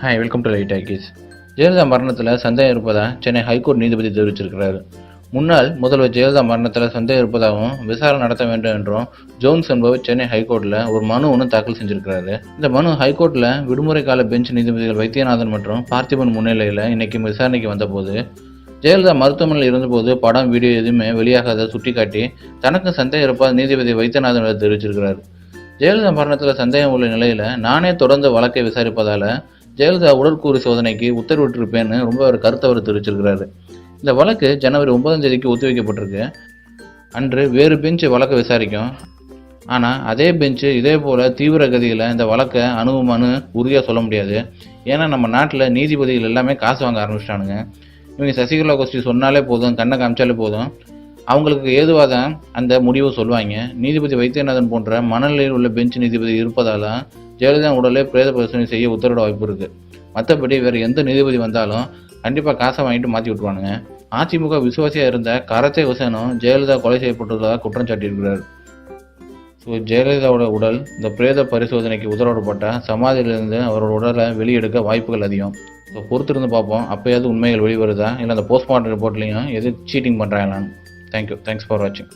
Hi welcome to light talkies Jayalalithaa மரணத்தில் சந்தேகம் இருப்பதாக சென்னை ஹைகோர்ட் நீதிபதி தெரிவிச்சிருக்கிறார். முன்னாள் முதல்வர் ஜெயலலிதா மரணத்தில் சந்தேகம் இருப்பதாகவும் விசாரணை நடத்த வேண்டும் என்றும் ஜோன்ஸ் என்பவர் சென்னை ஹைகோர்ட்டில் ஒரு மனு ஒன்று தாக்கல் செஞ்சிருக்கிறாரு. இந்த மனு ஹைகோர்ட்டில் விடுமுறை கால பெஞ்ச் நீதிபதிகள் வைத்தியநாதன் மற்றும் பார்த்திபன் முன்னிலையில் இன்னைக்கு விசாரணைக்கு வந்தபோது ஜெயலலிதா மருத்துவமனையில் இருந்தபோது படம் வீடியோ எதுவுமே வெளியாகாத சுட்டிக்காட்டி தனக்கு சந்தேகம் இருப்பதாக நீதிபதி வைத்தியநாதன் தெரிவிச்சிருக்கிறார். ஜெயலலிதா மரணத்தில் சந்தேகம் உள்ள நிலையில் நானே தொடர்ந்து வழக்கை விசாரிப்பதால் ஜெயலலிதா உடற்கூறு சோதனைக்கு உத்தரவிட்டிருப்பேன்னு ரொம்ப ஒரு கருத்தை அவர் தெரிவிச்சிருக்கிறாரு. இந்த வழக்கு ஜனவரி ஒன்பதாம் தேதிக்கு ஒத்திவைக்கப்பட்டிருக்கு அன்று வேறு பெஞ்சு வழக்கை விசாரிக்கும். ஆனால் அதே பெஞ்சு இதே போல் தீவிர கதியில் இந்த வழக்கை அணுகுமான்னு உறுதியாக சொல்ல முடியாது. ஏன்னா நம்ம நாட்டில் நீதிபதிகள் எல்லாமே காசு வாங்க ஆரம்பிச்சிட்டானுங்க. இவங்க சசிகலா கோஷ்டி சொன்னாலே போதும் கண்ணை காமிச்சாலே போதும். அவங்களுக்கு ஏதுவாக தான் அந்த முடிவை சொல்லுவாங்க. நீதிபதி வைத்தியநாதன் போன்ற மனநிலையில் உள்ள பெஞ்ச் நீதிபதி இருப்பதால் ஜெயலலிதா உடலை பிரேத பரிசோதனை செய்ய உத்தரவிட வாய்ப்பு இருக்கு. மற்றபடி வேறு எந்த நீதிபதி வந்தாலும் கண்டிப்பாக காசை வாங்கிட்டு மாற்றி விட்டுருவானுங்க. அதிமுக விசுவாசியாக இருந்த கரத்தை ஹுசேனும் ஜெயலலிதா கொலை செய்யப்பட்டுள்ளதாக குற்றம் சாட்டியிருக்கிறார். ஸோ ஜெயலலிதாவோட உடல் இந்த பிரேத பரிசோதனைக்கு உத்தரவிடப்பட்ட சமாதியிலிருந்து அவரோட உடலை வெளியெடுக்க வாய்ப்புகள் அதிகம். ஸோ பொறுத்திருந்து பார்ப்போம். அப்போயாவது உண்மைகள் வெளிவருதா? இல்லை அந்த போஸ்ட்மார்ட்டம் ரிப்போர்ட்லேயும் எது சீட்டிங் பண்ணுறாங்களான்னு தேங்க்யூ தேங்க்ஸ் ஃபார் வாட்சிங்